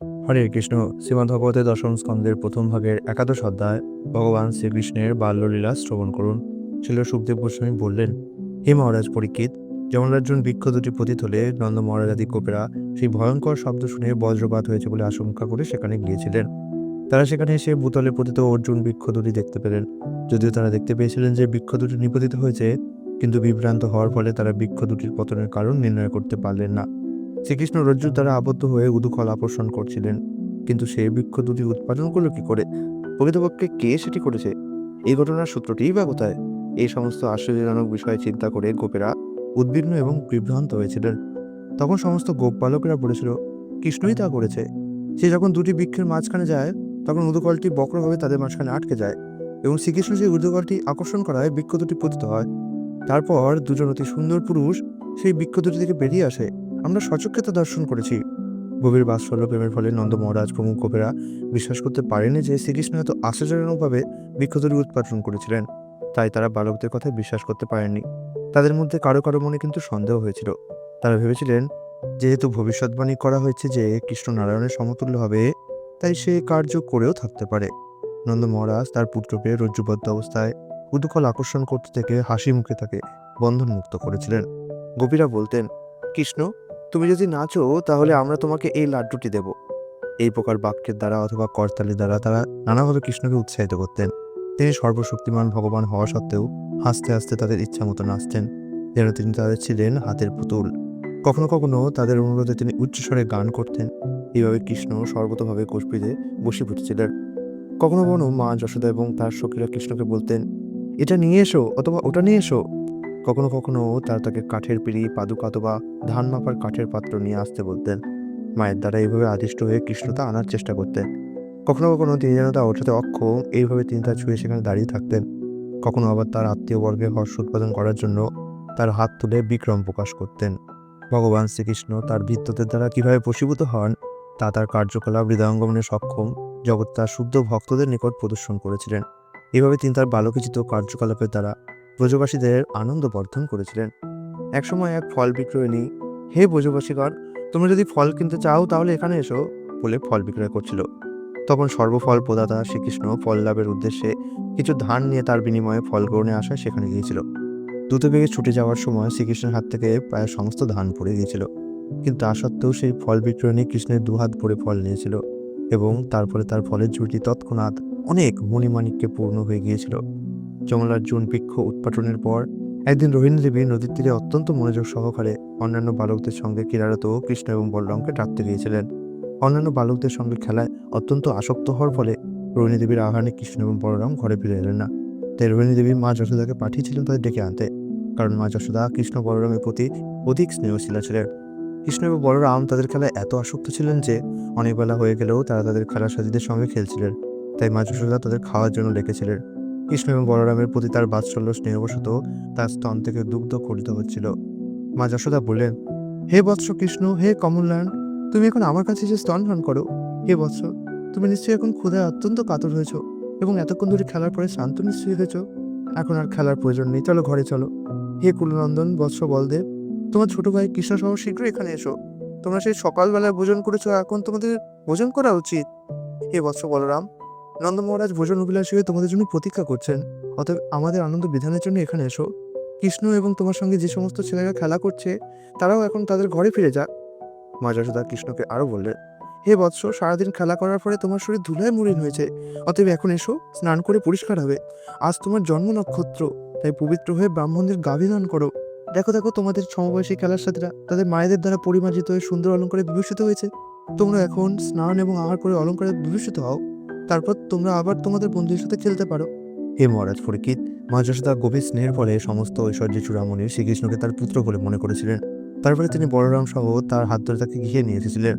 হরে কৃষ্ণ শ্রীমদ্ ভগবতের দশম স্কন্ধের প্রথম ভাগের একাদশ অধ্যায়, ভগবান শ্রীকৃষ্ণের বাল্যলীলা শ্রবণ করুন। ছিল সুখদেব গোস্বামী বললেন, হে মহারাজ পরীক্ষিত, যেমন একজন বৃক্ষ দুটি পতিত হলে নন্দ মহারাজ আদি কোপেরা সেই ভয়ঙ্কর শব্দ শুনে বজ্রপাত হয়েছে বলে আশঙ্কা করে সেখানে গিয়েছিলেন। তারা সেখানে এসে ভূতলে পতিত অর্জুন বৃক্ষ দুটি দেখতে পেলেন। যদিও তারা দেখতে পেয়েছিলেন যে বৃক্ষ দুটি নিপতিত হয়েছে, কিন্তু বিভ্রান্ত হওয়ার ফলে তারা বৃক্ষ দুটির পতনের কারণ নির্ণয় করতে পারলেন না। শ্রীকৃষ্ণ রজ্জুর দ্বারা আবদ্ধ হয়ে উদুকল আকর্ষণ করছিলেন। কিন্তু সেই বৃক্ষ দুটি উৎপাদন করল কি করে? প্রকৃতপক্ষে কে সেটি করেছে? এই ঘটনার সূত্রটিই বা কোথায়? এই সমস্ত আশ্চর্যজনক বিষয়ে চিন্তা করে গোপেরা উদ্বিগ্ন এবং বিভ্রান্ত হয়েছিলেন। তখন সমস্ত গোপ বালকেরা বলেছিল, কৃষ্ণই তা করেছে। সে যখন দুটি বৃক্ষের মাঝখানে যায়, তখন উদুকলটি বক্রভাবে তাদের মাঝখানে আটকে যায় এবং শ্রীকৃষ্ণ সেই উদুকলটি আকর্ষণ করায় বৃক্ষ দুটি পতিত হয়। তারপর দুজন অতি সুন্দর পুরুষ সেই বৃক্ষ দুটি থেকে বেরিয়ে আসে। আমরা সচক্ষেতা দর্শন করেছি। গভীর বাৎসল্য প্রেমের ফলে নন্দ মহারাজ প্রমুখ গোপেরা বিশ্বাস করতে পারেনি যে শ্রীকৃষ্ণ এত আশ্চর্যজনকভাবে বৃক্ষতরী উৎপাদন করেছিলেন। তাই তারা বালকদের কথায় বিশ্বাস করতে পারেননি। তাদের মধ্যে কারও কারও মনে কিন্তু সন্দেহ হয়েছিল। তারা ভেবেছিলেন, যেহেতু ভবিষ্যৎবাণী করা হয়েছে যে কৃষ্ণ নারায়ণের সমতুল্য হবে, তাই সে কার্য করেও থাকতে পারে। নন্দ মহারাজ তার পুত্রকে রজ্জুবদ্ধ অবস্থায় উদুকল আকর্ষণ করতে থেকে হাসি মুখে তাকে বন্ধনমুক্ত করেছিলেন। গোপীরা বলতেন, কৃষ্ণ তুমি যদি নাচো তাহলে আমরা তোমাকে এই লাড্ডুটি দেব। এই প্রকার বাক্যের দ্বারা অথবা করতালির দ্বারা তারা নানাভাবে কৃষ্ণকে উৎসাহিত করতেন। তিনি সর্বশক্তিমান ভগবান হওয়া সত্ত্বেও হাসতে হাসতে তাদের ইচ্ছা মতো নাচতেন। যেন তিনি তাদের ছিলেন হাতের পুতুল। কখনো কখনো তাদের অনুরোধে তিনি উচ্চস্বরে গান করতেন। এইভাবে কৃষ্ণ সর্বতভাবে কোষপিতে বসীভূত ছিলেন কখনো কখনো মা যশোদা এবং তার সখীরা কৃষ্ণকে বলতেন এটা নিয়ে এসো অথবা ওটা নিয়ে এসো। কখনো কখনো তারা তাকে কাঠের পিড়ি, পাদুকা অথবা ধান মাপার কাঠের পাত্র নিয়ে আসতে বলতেন। মায়ের দ্বারা এইভাবে আদিষ্ট হয়ে কৃষ্ণ তা আনার চেষ্টা করতেন। কখনো কখনো তিনি যেন তা ওঠাতে অক্ষম এইভাবে তিনি তার ছুঁয়ে সেখানে দাঁড়িয়ে থাকতেন। কখনো আবার তার আত্মীয় বর্গের হর্ষ উৎপাদন করার জন্য তার হাত তুলে বিক্রম প্রকাশ করতেন। ভগবান শ্রীকৃষ্ণ তার ভিত্তদের দ্বারা কীভাবে বশীভূত হন, তা তার কার্যকলাপ, হৃদয়ঙ্গমনে সক্ষম জগৎ তার শুদ্ধ ভক্তদের নিকট প্রদর্শন করেছিলেন। এভাবে তিনি তার বালকচিত কার্যকলাপের দ্বারা ব্রজবাসীদের আনন্দ বর্ধন করেছিলেন। একসময় এক ফল বিক্রয়ণী, হে ব্রজবাসীগণ, তোমরা যদি ফল কিনতে চাও তাহলে এখানে এসো বলে ফল বিক্রয় করছিল। তখন সর্বফল প্রদাতা শ্রীকৃষ্ণ ফল লাভের উদ্দেশ্যে কিছু ধান নিয়ে তার বিনিময়ে ফল গ্রহণে আসায় সেখানে গিয়েছিল। দ্রুত বেগে ছুটে যাওয়ার সময় শ্রীকৃষ্ণের হাত থেকে প্রায় সমস্ত ধান পড়ে গিয়েছিল। কিন্তু তা সত্ত্বেও সেই ফল বিক্রয়ণী কৃষ্ণের দুহাত ভরে ফল নিয়েছিল এবং তারপরে তার ফলের ঝুড়িটি তৎক্ষণাৎ অনেক মণিমাণিক্যে পূর্ণ হয়ে গিয়েছিল। যমলার জুন বৃক্ষ উৎপাটনের পর, একদিন রোহিণী দেবী নদীর তীরে অত্যন্ত মনোযোগ সহকারে অন্যান্য বালকদের সঙ্গে ক্রীড়ারত কৃষ্ণ এবং বলরামকে ডাকতে গিয়েছিলেন। অন্যান্য বালকদের সঙ্গে খেলায় অত্যন্ত আসক্ত হওয়ার ফলে রোহিণী দেবীর আহ্বানে কৃষ্ণ এবং বলরাম ঘরে ফিরে এলেন না। তাই রোহিণী দেবী মা যশোদাকে পাঠিয়েছিলেন তাদের ডেকে আনতে। কারণ মা যশোদা কৃষ্ণ বলরামের প্রতি অধিক স্নেহশীলা ছিলেন। কৃষ্ণ এবং বলরাম তাদের খেলায় এত আসক্ত ছিলেন যে অনেক বেলা হয়ে গেলেও তারা তাদের খেলার সাথীদের সঙ্গে খেলছিলেন। তাই মা যশোদা তাদের খাওয়ার জন্য ডেকেছিলেন। কৃষ্ণ এবং বলরামের প্রতি তার বাৎসল্য স্নেহবশত তার স্তন থেকে দুগ্ধ খরিত হচ্ছিল। মা যশোদা বললেন, হে বৎস কৃষ্ণ, হে কমলনারায়ণ, তুমি এখন আমার কাছে যে স্তন পান করো, হে বৎস, তুমি নিশ্চয়ই এখন ক্ষুধায় অত্যন্ত কাতর হয়েছ এবং এতক্ষণ ধরে খেলার পরে শান্ত নিশ্চয়ই হয়েছ। এখন আর খেলার প্রয়োজন নেই, চলো ঘরে চলো। হে কুলনন্দন, বৎস বলদেব, তোমার ছোট ভাই কৃষ্ণ সহ শীঘ্রই এখানে এসো। তোমরা সেই সকালবেলায় ভোজন করেছ, এখন তোমাদের ভোজন করা উচিত। হে বৎস বলরাম নন্দ মহারাজ ভোজন অভিলাষী হয়ে তোমাদের জন্য প্রতীক্ষা করছেন। অতএব আমাদের আনন্দ বিধানের জন্য এখানে এসো। কৃষ্ণ এবং তোমার সঙ্গে যে সমস্ত ছেলেরা খেলা করছে, তারাও এখন তাদের ঘরে ফিরে যাক। মা যশোদা কৃষ্ণকে আরও বললেন হে বৎস, সারাদিন খেলা করার পরে তোমার শরীর ধুলায় মলিন হয়েছে। অতএব এখন এসো, স্নান করে পরিষ্কার হবে। আজ তোমার জন্ম নক্ষত্র, তাই পবিত্র হয়ে ব্রাহ্মণদের গাভিদান করো। দেখো দেখো, তোমাদের সমবয়সী খেলার সাথীরা, তাদের মায়েদের দ্বারা পরিমার্জিত হয়ে সুন্দর অলঙ্কারে বিভূষিত হয়েছে। তোমরা এখন স্নান এবং আহার করে অলঙ্কারে বিভূষিত হও। তারপর তোমরা আবার তোমাদের বন্ধুদের সাথে খেলতে পারো। হে মহারাজ ফরিকিত মা গভীর স্নেহের ফলে সমস্ত ঐশ্বর্য চূড়ামণি শ্রীকৃষ্ণকে তার পুত্র বলে মনে করেছিলেন। তারপরে তিনি বলরাম সহ তার হাত ধরে তাকে গৃহে নিয়ে এসেছিলেন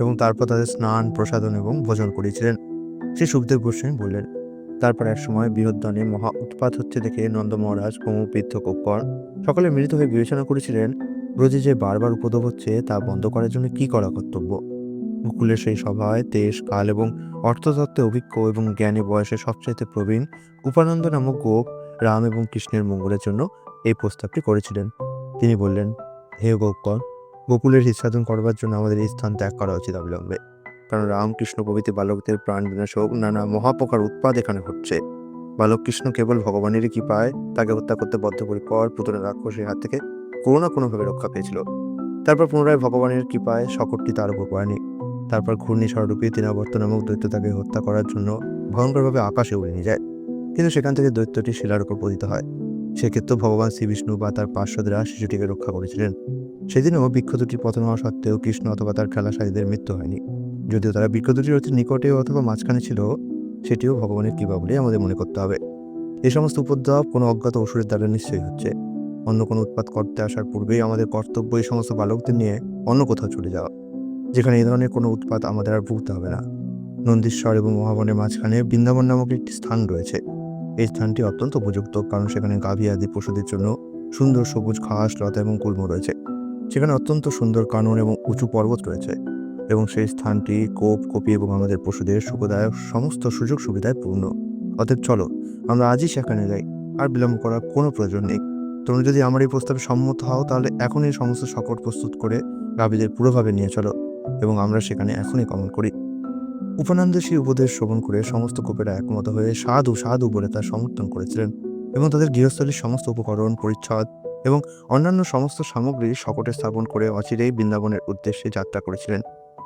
এবং তারপর তাদের স্নান প্রসাদন এবং ভোজন করিয়েছিলেন। সে সুখদেব গোস্বামী বললেন, তারপর এক সময় বৃহদ্দনে মহা উৎপাত হচ্ছে দেখে নন্দ মহারাজ কৌমপীর্থ কোপ্পর সকলে মিলিত হয়ে বিবেচনা করেছিলেন, ব্রজে যে বারবার উপদ্রব হচ্ছে তা বন্ধ করার জন্য কি করা কর্তব্য? গোকুলের সেই সভায় দেশ, কাল এবং অর্থতত্ত্বে অভিজ্ঞ এবং জ্ঞানী বয়সে সবচাইতে প্রবীণ উপানন্দ নামক গোপ রাম এবং কৃষ্ণের মঙ্গলের জন্য এই প্রস্তাবটি করেছিলেন। তিনি বললেন, হে গোপকর গোকুলের হিসাধন করবার জন্য আমাদের এই স্থান ত্যাগ করা উচিত অবিলম্বে। কারণ রামকৃষ্ণ প্রভৃতি বালকদের প্রাণ বিনাশ হোক, নানা মহাপকার উৎপাদ এখানে ঘটছে। বালক কৃষ্ণ কেবল ভগবানেরই কি পায়, তাকে হত্যা করতে বদ্ধপরিকর পুতনা রাক্ষসের হাত থেকে কোনো না কোনোভাবে রক্ষা পেয়েছিল। তারপর পুনরায় ভগবানের কৃপায় শকটটি তার উপর পড়েনি তারপর ঘূর্ণিঝড়রূপী তিনাবর্ত নামক দৈত্য তাকে হত্যা করার জন্য ভয়ঙ্করভাবে আকাশে উড়ে নিয়ে যায়। কিন্তু সেখান থেকে দৈত্যটি শিলার উপর পতিত হয়। সেক্ষেত্রে ভগবান শ্রী বিষ্ণু বা তার পার্শ্বদেরা শিশুটিকে রক্ষা করেছিলেন। সেদিনও বৃক্ষ দুটি পতন হওয়া সত্ত্বেও কৃষ্ণ অথবা তার খেলাশালীদের মৃত্যু হয়নি। যদিও তারা বৃক্ষ দুটির অতি নিকটে অথবা মাঝখানে ছিল, সেটিও ভগবানের কৃপা বলে আমাদের মনে করতে হবে। এই সমস্ত উপদ্রব কোনো অজ্ঞাত অসুরের দ্বারা নিশ্চয়ই হচ্ছে। অন্য কোনো উৎপাত করতে আসার পূর্বেই আমাদের কর্তব্য এই সমস্ত বালকদের নিয়ে অন্য কোথাও চলে যাওয়া। যেখানে এই ধরনের কোনো উৎপাত আমাদের আর ভুগতে হবে না। নন্দীশ্বর এবং মহাবনের মাঝখানে বৃন্দাবন নামক একটি স্থান রয়েছে। এই স্থানটি অত্যন্ত উপযুক্ত, কারণ সেখানে গাভী আদি পশুদের জন্য সুন্দর সবুজ ঘাস, লতা এবং কুলম রয়েছে। সেখানে অত্যন্ত সুন্দর কানন এবং উঁচু পর্বত রয়েছে এবং সেই স্থানটি কোপ, কপি এবং আমাদের পশুদের সুখদায়ক সমস্ত সুযোগ সুবিধায় পূর্ণ। অতএব চলো, আমরা আজই সেখানে যাই, আর বিলম্ব করার কোনো প্রয়োজন নেই। তোমরা যদি আমার এই প্রস্তাবে সম্মত হও, তাহলে এখনই সমস্ত সকট প্রস্তুত করে গাভীদের পুরোভাবে নিয়ে চলো। এবং আমরা সেখানে এখনই গমন করি। উপানন্দ সেই উপদেশ শ্রবণ করে সমস্ত কোপেরা একমত হয়ে সাধু সাধু বলে তার সমর্থন করেছিলেন এবং তাদের গৃহস্থলীর সমস্ত উপকরণ, পরিচ্ছদ এবং অন্যান্য সমস্ত সামগ্রী শকটে স্থাপন করে অচিরেই বৃন্দাবনের উদ্দেশ্যে যাত্রা করেছিলেন।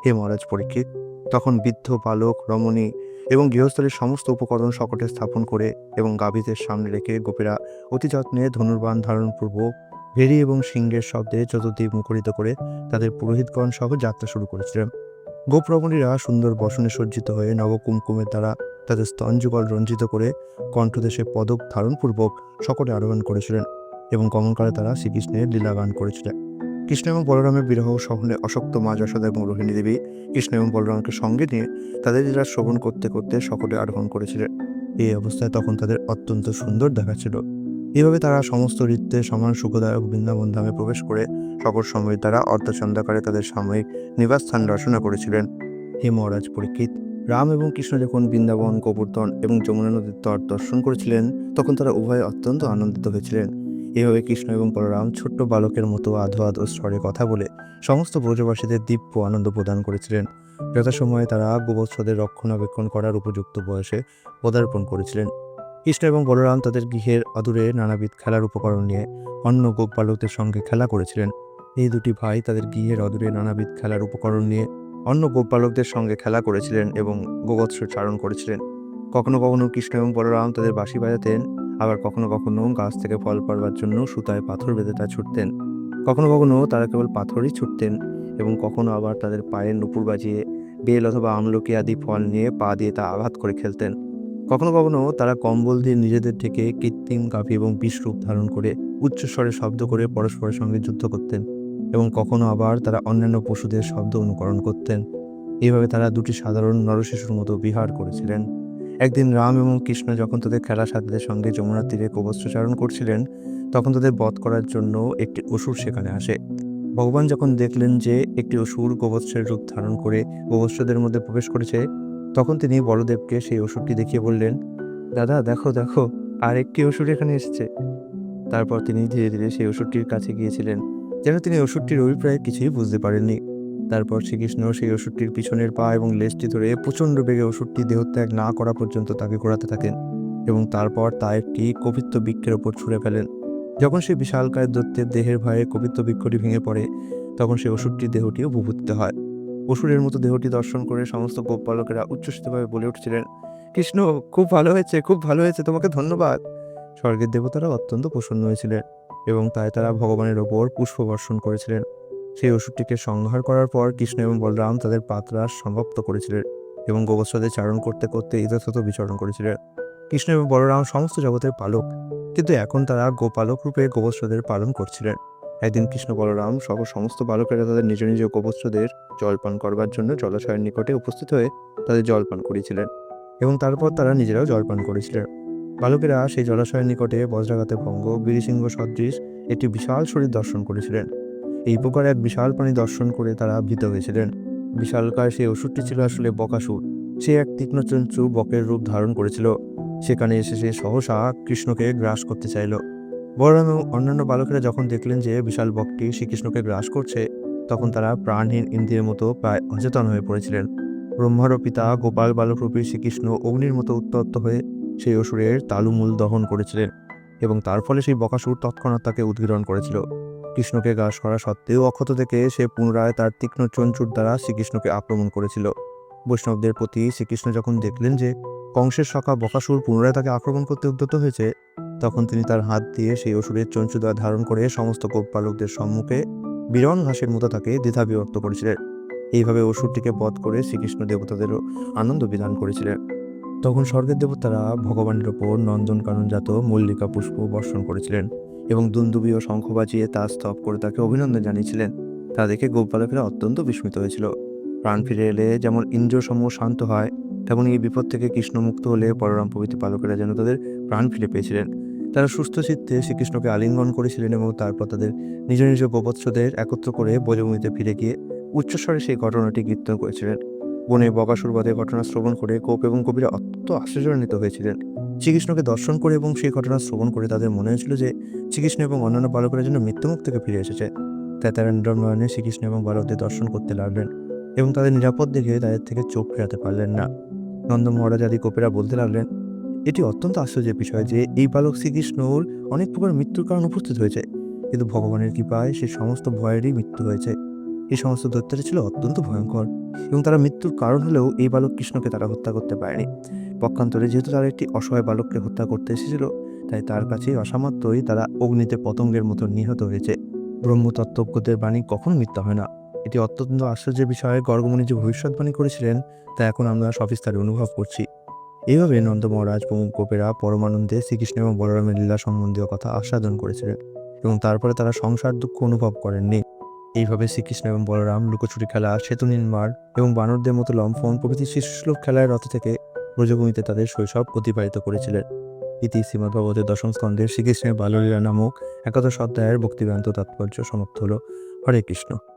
হে মহারাজ পরীক্ষিত, তখন বৃদ্ধ, বালক, রমণী এবং গৃহস্থলীর সমস্ত উপকরণ শকটে স্থাপন করে এবং গাভীদের সামনে রেখে গোপীরা অতি যত্নে ধনুর্বাণ ধারণপূর্বক ভেরি এবং সিংহের শব্দে চতুর্দিক মুখরিত করে তাদের পুরোহিতগণ সহ যাত্রা শুরু করেছিলেন। গোপ্রমণীরা সুন্দর বসনে সজ্জিত হয়ে নবকুমকুমের দ্বারা তাদের স্তঞ্জুগল রঞ্জিত করে কণ্ঠদেশে পদক ধারণপূর্বক সকলে আরোহণ করেছিলেন এবং গমনকালে তারা শ্রীকৃষ্ণের লীলা গান করেছিলেন। কৃষ্ণ এবং বলরামের বিরহ সহনে অশক্ত মা যশোদা এবং রোহিণী দেবী কৃষ্ণ এবং বলরামকে সঙ্গে নিয়ে তাদের লীলা শ্রবণ করতে করতে সকলে আরোহণ করেছিলেন। এই অবস্থায় তখন তাদের অত্যন্ত সুন্দর দেখাচ্ছিল। এভাবে তারা সমস্ত নৃত্যে সমান সুখদায়ক বৃন্দাবন ধামে প্রবেশ করে সকল সময় তারা অর্ধচন্দাকারে তাদের সাময়িক নিবাসস্থান রচনা করেছিলেন। হে মহারাজ পরীক্ষিত, রাম এবং কৃষ্ণ যখন বৃন্দাবন, গোবর্ধন এবং যমুনা নদীর তট দর্শন করেছিলেন, তখন তারা উভয়ে অত্যন্ত আনন্দিত হয়েছিলেন। এভাবে কৃষ্ণ এবং বলরাম ছোট্ট বালকের মতো আধো আধো স্বরে কথা বলে সমস্ত ব্রজবাসীদের দিব্য আনন্দ প্রদান করেছিলেন। যথাসময়ে তারা গোবৎসদের রক্ষণাবেক্ষণ করার উপযুক্ত বয়সে পদার্পণ করেছিলেন। কৃষ্ণ এবং বলরাম তাদের গৃহের অদূরে নানাবিধ খেলার উপকরণ নিয়ে অন্য গোপ বালকদের সঙ্গে খেলা করেছিলেন। এই দুটি ভাই তাদের গৃহের অদূরে নানাবিধ খেলার উপকরণ নিয়ে অন্য গোপ বালকদের সঙ্গে খেলা করেছিলেন এবং গোবৎস চারণ করেছিলেন। কখনো কখনো কৃষ্ণ এবং বলরাম তাদের বাঁশি বাজাতেন, আবার কখনো কখনো গাছ থেকে ফল পাড়বার জন্য সুতায় পাথর বেঁধে তা ছুটতেন। কখনো কখনো তারা কেবল পাথরই ছুটতেন এবং কখনো আবার তাদের পায়ের নুপুর বাজিয়ে বেল অথবা আমলকি আদি ফল নিয়ে পা দিয়ে তা আঘাত করে খেলতেন। কখনো কখনো তারা কম্বল দিয়ে নিজেদের থেকে কৃত্রিম কাপি এবং বিষরূপ ধারণ করে উচ্চস্বরে শব্দ করে পরস্পরের সঙ্গে যুদ্ধ করতেন এবং কখনো আবার তারা অন্যান্য পশুদের শব্দ অনুকরণ করতেন। এইভাবে তারা দুটি সাধারণ নরশিশুর মতো বিহার করেছিলেন। একদিন রাম এবং কৃষ্ণ যখন তাদের খেলা সাথীদের সঙ্গে যমুনার তীরে কবস্ত্রচারণ করছিলেন, তখন তাদের বধ করার জন্য একটি অসুর সেখানে আসে। ভগবান যখন দেখলেন যে একটি অসুর গোবৎসের রূপ ধারণ করে গোবৎসদের মধ্যে প্রবেশ করেছে তখন তিনি বলদেবকে সেই অসুরটি দেখিয়ে বললেন, দাদা, দেখো দেখো আর একটি অসুর এখানে এসেছে। তারপর তিনি ধীরে ধীরে সেই অসুরটির কাছে গিয়েছিলেন, যেন তিনি অসুরটির অভিপ্রায় কিছুই বুঝতে পারেননি। তারপর শ্রীকৃষ্ণ সেই অসুরটির পিছনের পা এবং লেজটি ধরে প্রচণ্ড বেগে অসুরটি দেহত্যাগ না করা পর্যন্ত তাকে ঘোরাতে থাকেন এবং তারপর তা একটি কবিত্ব বৃক্ষের ওপর ছুঁড়ে ফেলেন। যখন সেই বিশালকায় দত্তের দেহের ভয়ে কপিত্ত বৃক্ষটি ভেঙে পড়ে, তখন সেই অসুরটির দেহটিও ভূভূত হয়। অসুরের মতো দেহটি দর্শন করে সমস্ত গোপবালকেরা উচ্ছ্বসিতভাবে বলে উঠছিলেন, কৃষ্ণ, খুব ভালো হয়েছে, খুব ভালো হয়েছে, তোমাকে ধন্যবাদ। স্বর্গের দেবতারা অত্যন্ত প্রসন্ন হয়েছিলেন এবং তাই তারা ভগবানের ওপর পুষ্প বর্ষণ করেছিলেন। সেই অসুরটিকে সংহার করার পর কৃষ্ণ এবং বলরাম তাদের পাত্রা সমাপ্ত করেছিলেন এবং গোবৎসদের চারণ করতে করতে ইতস্তত বিচরণ করেছিলেন। কৃষ্ণ এবং বলরাম সমস্ত জগতের পালক, কিন্তু এখন তারা গোপালক রূপে গোবৎসদের পালন করছিলেন। একদিন কৃষ্ণ বলরাম সহ সমস্ত বালকেরা তাদের নিজ নিজ গোবৎসদের জলপান করবার জন্য জলাশয়ের নিকটে উপস্থিত হয়ে তাদের জলপান করেছিলেন এবং তারপর তারা নিজেরাও জলপান করেছিলেন। বালকেরা সেই জলাশয়ের নিকটে বজ্রাঘাতে ভঙ্গ বীরসিংহ সদৃশ একটি বিশাল শরীর দর্শন করেছিলেন। এই প্রকার এক বিশাল প্রাণী দর্শন করে তারা ভীত হয়েছিলেন। বিশালকায় সেই ওষুধটি ছিল আসলে বকাসুর। সে এক তীক্ষ্ণচঞ্চু বকের রূপ ধারণ করেছিল। সেখানে এসে সে সহসা কৃষ্ণকে গ্রাস করতে চাইল। বলরাম এবং অন্যান্য বালকেরা যখন দেখলেন যে বিশাল বকটি শ্রীকৃষ্ণকে গ্রাস করছে, তখন তারা প্রাণহীন ইন্দ্রিয়ের মতো প্রায় অচেতন হয়ে পড়েছিলেন। ব্রহ্মারও পিতা গোপাল বালকরূপী শ্রীকৃষ্ণ অগ্নির মতো উত্তপ্ত হয়ে সেই অসুরের তালুমূল দহন করেছিলেন এবং তার ফলে সেই বকাসুর তৎক্ষণাৎ তাকে উদ্গীরণ করেছিল। কৃষ্ণকে গ্রাস করা সত্ত্বেও অক্ষত থেকে সে পুনরায় তার তীক্ষ্ণ চঞ্চুর দ্বারা শ্রীকৃষ্ণকে আক্রমণ করেছিল। বৈষ্ণবদের প্রতি শ্রীকৃষ্ণ যখন দেখলেন যে কংসের সখা বকাসুর পুনরায় তাকে আক্রমণ করতে উদ্যত হয়েছে তখন তিনি তার হাত দিয়ে সেই অসুরের চঞ্চুদয় ধারণ করে সমস্ত গোপপালকদের সম্মুখে বিরল ঘাসের মতো তাকে দ্বিধা বিভক্ত করেছিলেন। এইভাবে অসুরটিকে বধ করে শ্রীকৃষ্ণ দেবতাদেরও আনন্দ বিধান করেছিলেন। তখন স্বর্গের দেবতারা ভগবানের ওপর নন্দনকাননজাত মল্লিকা পুষ্প বর্ষণ করেছিলেন এবং দুন্দুবি ও শঙ্খ বাজিয়ে তা স্তব করে তাকে অভিনন্দন জানিয়েছিলেন। তা দেখে গোপবালকেরা অত্যন্ত বিস্মিত হয়েছিল। প্রাণ ফিরে এলে যেমন ইন্দ্রিয়সমূহ শান্ত হয়, তেমন এই বিপদ থেকে কৃষ্ণ মুক্ত হলে পররাম প্রভৃতি পালকেরা যেন তাদের প্রাণ ফিরে পেয়েছিলেন। তারা সুস্থ চিত্তে শ্রীকৃষ্ণকে আলিঙ্গন করেছিলেন এবং তারপর তাদের নিজ নিজ গোবৎসদের একত্র করে বজভূমিতে ফিরে গিয়ে উচ্চস্বরে সেই ঘটনাটি কীর্তন করেছিলেন। বনে বকাসুরবাদের ঘটনা শ্রবণ করে কোপ এবং কবিরা অত্যন্ত আশ্চর্যান্বিত হয়েছিলেন। শ্রীকৃষ্ণকে দর্শন করে এবং সেই ঘটনা শ্রবণ করে তাদের মনে হয়েছিল যে শ্রীকৃষ্ণ এবং অন্যান্য বালকেরা যেন মৃত্যুমুখ থেকে ফিরে এসেছে। তাই তারা নীরব নয়নে শ্রীকৃষ্ণ এবং বালকদের দর্শন করতে লাগলেন এবং তাদের নিরাপদ দেখে তাদের থেকে চোখ ফেরাতে পারলেন না। নন্দ মহারাজ আদি কোপেরা বলতে লাগলেন এটি অত্যন্ত আশ্চর্যের বিষয় যে এই বালক শ্রীকৃষ্ণর অনেক প্রকার মৃত্যুর কারণ উপস্থিত হয়েছে। কিন্তু ভগবানের কৃপায় সে সমস্ত ভয়েরই মৃত্যু হয়েছে। এই সমস্ত দৈত্যটা ছিল অত্যন্ত ভয়ঙ্কর এবং তারা মৃত্যুর কারণ হলেও এই বালক কৃষ্ণকে তারা হত্যা করতে পারেনি। পক্ষান্তরে যেহেতু তারা একটি অসহায় বালককে হত্যা করতে এসেছিল, তাই তার কাছে অসামাত্রই তারা অগ্নিতে পতঙ্গের মতো নিহত হয়েছে। ব্রহ্মতত্ত্বজ্ঞদের বাণী কখনো মিথ্যা হয় না। এটি অত্যন্ত আশ্চর্যের বিষয়ে। গর্গমণি যে ভবিষ্যৎবাণী করেছিলেন, তা এখন আমরা সবিস্তারে অনুভব করছি। এইভাবে নন্দ মহারাজ, প্রমুখ গোপেরা পরমানন্দে শ্রীকৃষ্ণ এবং বলরামের লীলা সম্বন্ধীয় কথা আস্বাদন করেছিলেন এবং তারপরে তারা সংসার দুঃখ অনুভব করেননি। এইভাবে শ্রীকৃষ্ণ এবং বলরাম লুকোচুরি খেলা, সেতু নির্মাণ এবং বানরদের মতো লম্ফন প্রভৃতি শিশুশ্লোক খেলার রথ থেকে ব্রজভূমিতে তাদের শৈশব অতিবাহিত করেছিলেন। ইতি শ্রীমদ্ভগবতের দশম স্কন্ধের শ্রীকৃষ্ণের বাললীলা নামক একাদশ অধ্যায়ের ভক্তিবেদান্ত তাৎপর্য সমাপ্ত হল। হরে কৃষ্ণ।